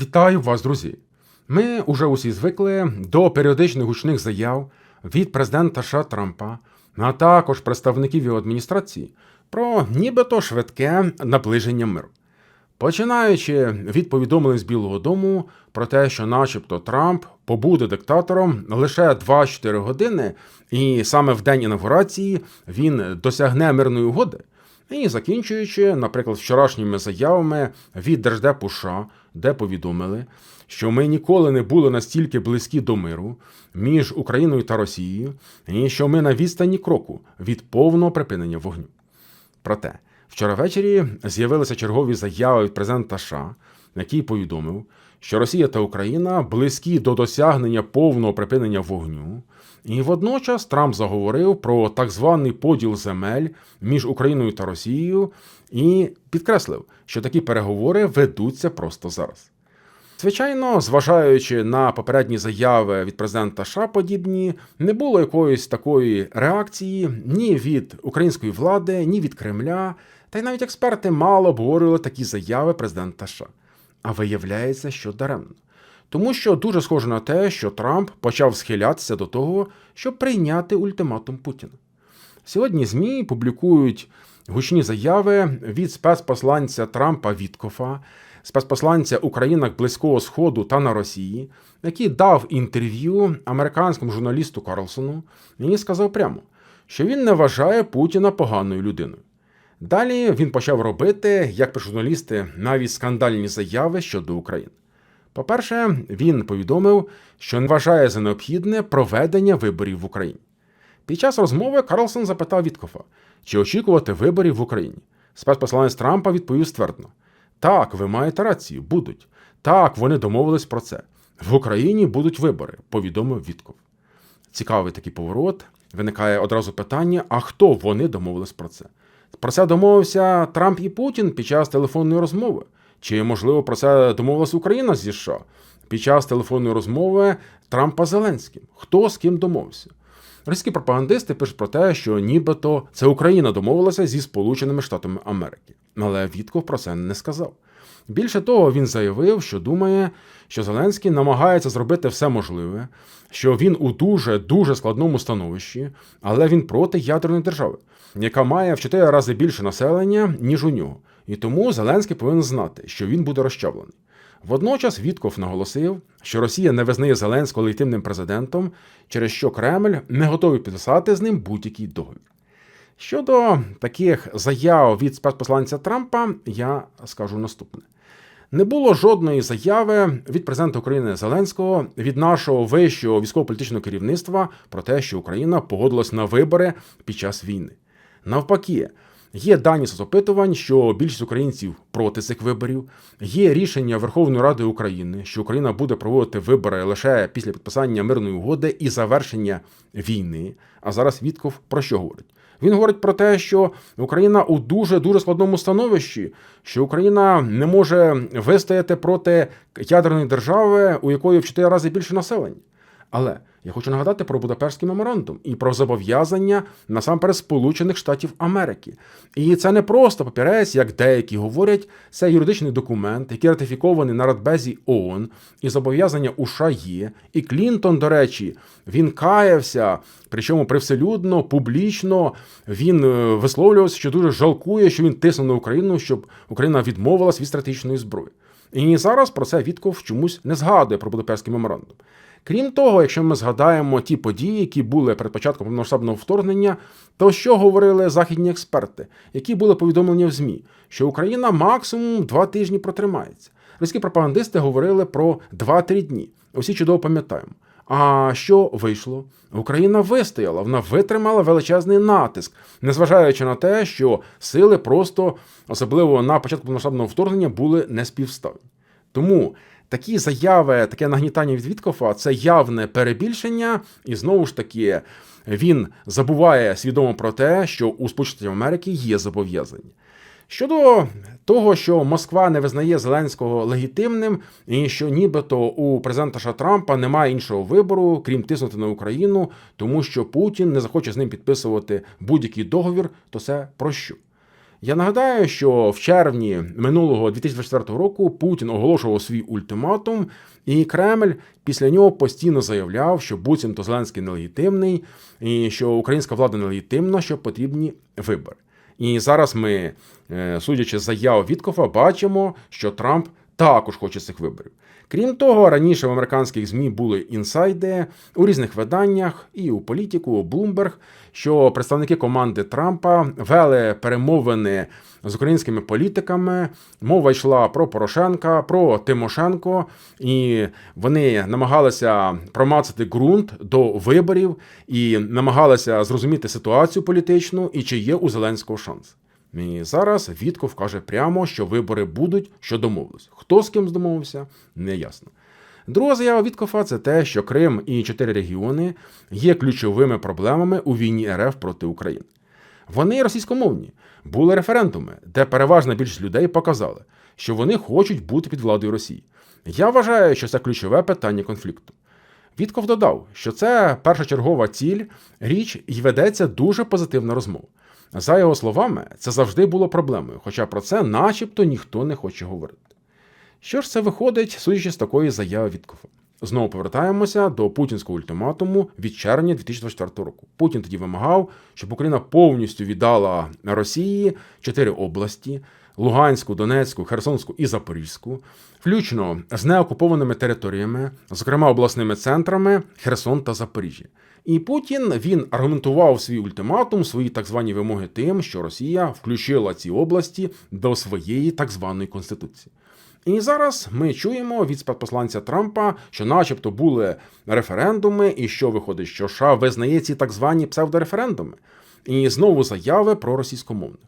Вітаю вас, друзі! Ми уже усі звикли до періодичних гучних заяв від президента США Трампа, а також представників його адміністрації про нібито швидке наближення миру. Починаючи від повідомлень з Білого Дому про те, що, начебто, Трамп побуде диктатором лише 2-4 години, і саме в день інаугурації він досягне мирної угоди. І закінчуючи, наприклад, вчорашніми заявами від Держдепу США, де повідомили, що ми ніколи не були настільки близькі до миру між Україною та Росією, і що ми на відстані кроку від повного припинення вогню. Проте, вчора ввечері з'явилися чергові заяви від президента США, який повідомив, що Росія та Україна близькі до досягнення повного припинення вогню, і водночас Трамп заговорив про так званий поділ земель між Україною та Росією і підкреслив, що такі переговори ведуться просто зараз. Звичайно, зважаючи на попередні заяви від президента США подібні, не було якоїсь такої реакції ні від української влади, ні від Кремля, та й навіть експерти мало обговорювали такі заяви президента США. А виявляється, що даремно. Тому що дуже схоже на те, що Трамп почав схилятися до того, щоб прийняти ультиматум Путіна. Сьогодні ЗМІ публікують гучні заяви від спецпосланця Трампа Віткофа, спецпосланця Українок Близького Сходу та на Росії, який дав інтерв'ю американському журналісту Карлсону і сказав прямо, що він не вважає Путіна поганою людиною. Далі він почав робити, як пишуть журналісти, навіть скандальні заяви щодо України. По-перше, він повідомив, що не вважає за необхідне проведення виборів в Україні. Під час розмови Карлсон запитав Віткофа, чи очікувати виборів в Україні. Спецпосланець Трампа відповів ствердно: так, ви маєте рацію, будуть. Так, вони домовились про це. В Україні будуть вибори, повідомив Вітков. Цікавий такий поворот. Виникає одразу питання: а хто вони домовились про це? Про це домовився Трамп і Путін під час телефонної розмови. Чи, можливо, про це домовилася Україна зі США під час телефонної розмови Трампа Зеленським? Хто з ким домовився? Російські пропагандисти пишуть про те, що нібито це Україна домовилася зі Сполученими Штатами Америки. Але Вітков про це не сказав. Більше того, він заявив, що думає, що Зеленський намагається зробити все можливе, що він у дуже дуже складному становищі, але він проти ядерної держави, яка має в чотири рази більше населення, ніж у нього. І тому Зеленський повинен знати, що він буде розчавлений. Водночас Вітков наголосив, що Росія не визнає Зеленського легітимним президентом, через що Кремль не готовий підписати з ним будь-який договір. Щодо таких заяв від спецпосланця Трампа, я скажу наступне. Не було жодної заяви від президента України Зеленського від нашого вищого військово-політичного керівництва про те, що Україна погодилась на вибори під час війни. Навпаки, є дані соцопитувань, що більшість українців проти цих виборів. Є рішення Верховної Ради України, що Україна буде проводити вибори лише після підписання мирної угоди і завершення війни. А зараз Вітков про що говорить? Він говорить про те, що Україна у дуже дуже складному становищі, що Україна не може вистояти проти ядерної держави, у якої в чотири рази більше населення. Але я хочу нагадати про Будапештський меморандум і про зобов'язання насамперед Сполучених Штатів Америки. І це не просто папірець, як деякі говорять, це юридичний документ, який ратифікований на Радбезі ООН, і зобов'язання США є. І Клінтон, до речі, він каявся, причому привселюдно, публічно він е, висловлювався, що дуже жалкує, що він тиснув на Україну, щоб Україна відмовилась від стратегічної зброї. І зараз про це Вітков чомусь не згадує про Будапештський меморандум. Крім того, якщо ми згадаємо ті події, які були перед початком повномасштабного вторгнення, то що говорили західні експерти, які були повідомлені в ЗМІ, що Україна максимум два тижні протримається. Російські пропагандисти говорили про 2-3 дні. Усі чудово пам'ятаємо. А що вийшло? Україна вистояла, вона витримала величезний натиск, незважаючи на те, що сили просто, особливо на початку повномасштабного вторгнення, були неспівставні. Тому такі заяви, таке нагнітання від Віткофа це явне перебільшення, і знову ж таки він забуває свідомо про те, що у Сполучених Америки є зобов'язання. Щодо того, що Москва не визнає Зеленського легітимним, і що нібито у президента США Трампа немає іншого вибору, крім тиснути на Україну, тому що Путін не захоче з ним підписувати будь-який договір, то це про що? Я нагадаю, що в червні минулого 2024 року Путін оголошував свій ультиматум, і Кремль після нього постійно заявляв, що буцімто Зеленський нелегітимний, і що українська влада нелегітимна, що потрібні вибори. І зараз ми, е, судячи з заяв Віткофа, бачимо, що Трамп також хоче цих виборів. Крім того, раніше в американських ЗМІ були інсайди у різних виданнях і у політику, у Bloomberg, що представники команди Трампа вели перемовини з українськими політиками. Мова йшла про Порошенка, про Тимошенко, і вони намагалися промацати ґрунт до виборів і намагалися зрозуміти ситуацію політичну і чи є у Зеленського шанс. І зараз Вітков каже прямо, що вибори будуть, що домовились. Хто з ким домовився, не ясно. Друга заява Віткофа це те, що Крим і чотири регіони є ключовими проблемами у війні РФ проти України. Вони російськомовні, були референдуми, де переважна більшість людей показали, що вони хочуть бути під владою Росії. Я вважаю, що це ключове питання конфлікту. Вітков додав, що це першочергова ціль, річ і ведеться дуже позитивна розмова. За його словами, це завжди було проблемою, хоча про це начебто ніхто не хоче говорити. Що ж це виходить, судячи з такої заяви Віткофа? Знову повертаємося до путінського ультиматуму від червня 2024 року. Путін тоді вимагав, щоб Україна повністю віддала Росії чотири області: Луганську, Донецьку, Херсонську і Запорізьку, включно з неокупованими територіями, зокрема обласними центрами Херсон та Запоріжжя. І Путін він аргументував свій ультиматум, свої так звані вимоги тим, що Росія включила ці області до своєї так званої конституції. І зараз ми чуємо від спецпосланця Трампа, що, начебто, були референдуми, і що виходить, що США визнає ці так звані псевдореферендуми, і знову заяви про російськомовних.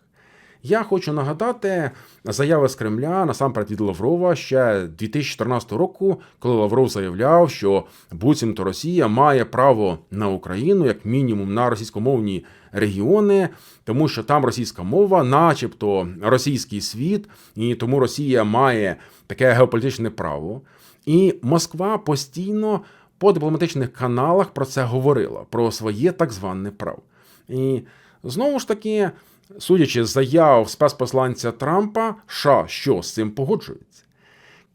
Я хочу нагадати заяви з Кремля насамперед від Лаврова ще 2014 року, коли Лавров заявляв, що буцімто Росія має право на Україну, як мінімум, на російськомовні регіони, тому що там російська мова, начебто російський світ, і тому Росія має таке геополітичне право. І Москва постійно по дипломатичних каналах про це говорила, про своє так зване право. І знову ж таки. Судячи з заяв спецпосланця Трампа, США що з цим погоджується.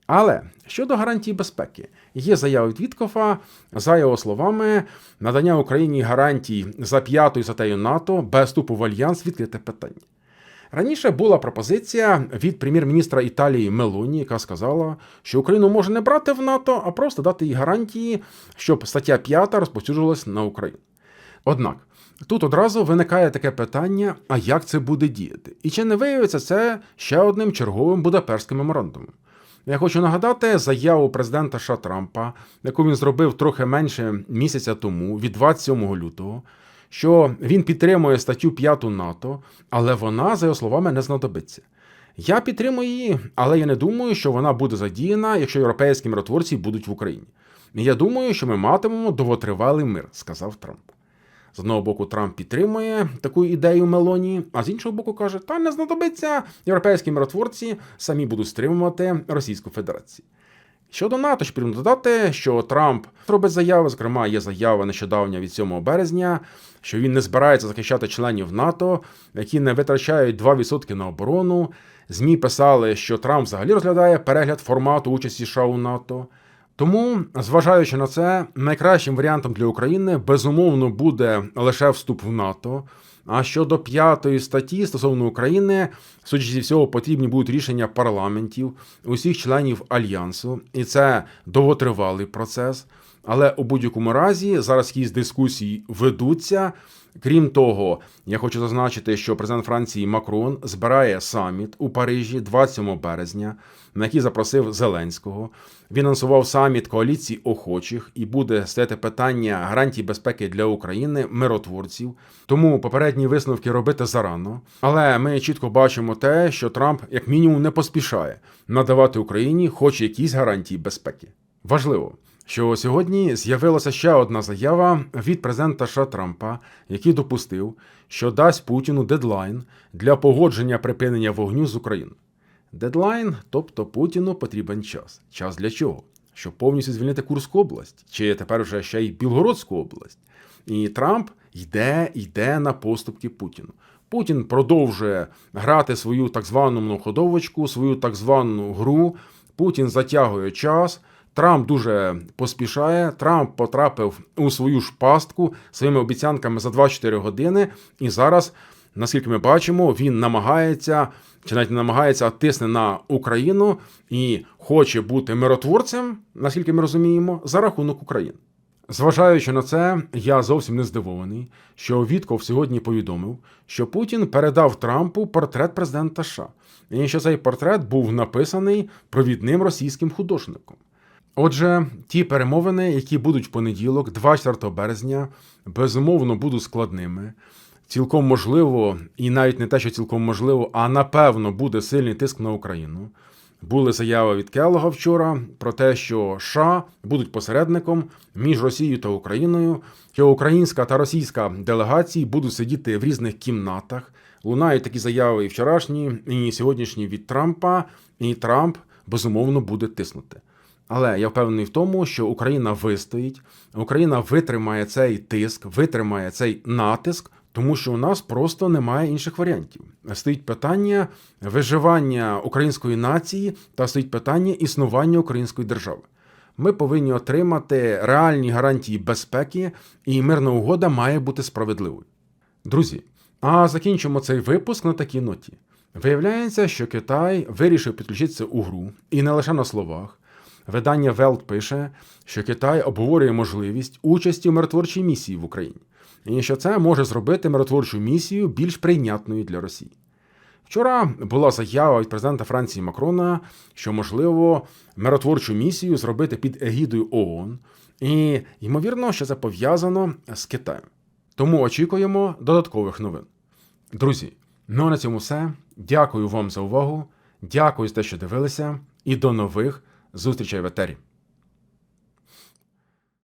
Але щодо гарантій безпеки, є заява від Віткофа, за його словами, надання Україні гарантій за п'ятою статтею НАТО без вступу в альянс відкрите питання. Раніше була пропозиція від прем'єр-міністра Італії Мелоні, яка сказала, що Україну може не брати в НАТО, а просто дати їй гарантії, щоб стаття 5 розповсюджувалась на Україну. Однак Тут одразу виникає таке питання: а як це буде діяти? І чи не виявиться це ще одним черговим Будапештським меморандумом? Я хочу нагадати заяву президента США Трампа, яку він зробив трохи менше місяця тому, від 27 лютого, що він підтримує статтю 5 НАТО, але вона, за його словами, не знадобиться. Я підтримую її, але я не думаю, що вона буде задіяна, якщо європейські миротворці будуть в Україні. Я думаю, що ми матимемо довготривалий мир, сказав Трамп. З одного боку, Трамп підтримує таку ідею Мелоні, а з іншого боку, каже, та не знадобиться європейські миротворці самі будуть стримувати Російську Федерацію. Щодо НАТО, ж потрібно додати, що Трамп робить заяви, зокрема, є заява нещодавня від 7 березня, що він не збирається захищати членів НАТО, які не витрачають 2% на оборону. ЗМІ писали, що Трамп взагалі розглядає перегляд формату участі США у НАТО. Тому, зважаючи на це, найкращим варіантом для України безумовно буде лише вступ в НАТО. А щодо п'ятої статті стосовно України, судячи зі всього, потрібні будуть рішення парламентів усіх членів альянсу, і це довготривалий процес. Але у будь-якому разі зараз якісь дискусії ведуться. Крім того, я хочу зазначити, що президент Франції Макрон збирає саміт у Парижі 27 березня, на який запросив Зеленського. Він анонсував саміт коаліції охочих і буде стояти питання гарантій безпеки для України, миротворців. Тому попередні висновки робити зарано. Але ми чітко бачимо те, що Трамп, як мінімум, не поспішає надавати Україні хоч якісь гарантії безпеки. Важливо що сьогодні з'явилася ще одна заява від президента Трампа, який допустив, що дасть Путіну дедлайн для погодження припинення вогню з Україною. Дедлайн, тобто Путіну потрібен час. Час для чого? Щоб повністю звільнити Курську область, чи тепер вже ще й Білгородську область. І Трамп йде, йде на поступки Путіну. Путін продовжує грати свою так звану многоходовочку, свою так звану гру. Путін затягує час. Трамп дуже поспішає. Трамп потрапив у свою ж пастку своїми обіцянками за 24 години. І зараз, наскільки ми бачимо, він намагається чи навіть не намагається тисне на Україну і хоче бути миротворцем, наскільки ми розуміємо, за рахунок України. Зважаючи на це, я зовсім не здивований, що Вітков сьогодні повідомив, що Путін передав Трампу портрет президента США, і що цей портрет був написаний провідним російським художником. Отже, ті перемовини, які будуть в понеділок, 24 березня, безумовно будуть складними. Цілком можливо, і навіть не те, що цілком можливо, а напевно буде сильний тиск на Україну. Були заяви від Келога вчора про те, що США будуть посередником між Росією та Україною, що українська та російська делегації будуть сидіти в різних кімнатах. Лунають такі заяви і вчорашні, і сьогоднішні від Трампа, і Трамп безумовно буде тиснути. Але я впевнений в тому, що Україна вистоїть, Україна витримає цей тиск, витримає цей натиск, тому що у нас просто немає інших варіантів. Стоїть питання виживання української нації та стоїть питання існування української держави. Ми повинні отримати реальні гарантії безпеки, і мирна угода має бути справедливою. Друзі, а закінчимо цей випуск на такій ноті. Виявляється, що Китай вирішив підключитися у гру, і не лише на словах. Видання Велт пише, що Китай обговорює можливість участі в миротворчій місії в Україні, і що це може зробити миротворчу місію більш прийнятною для Росії. Вчора була заява від президента Франції Макрона, що можливо миротворчу місію зробити під егідою ООН, і ймовірно, що це пов'язано з Китаєм. Тому очікуємо додаткових новин. Друзі, ну а на цьому все. Дякую вам за увагу. Дякую за те, що дивилися, і до нових зустрічей в етері.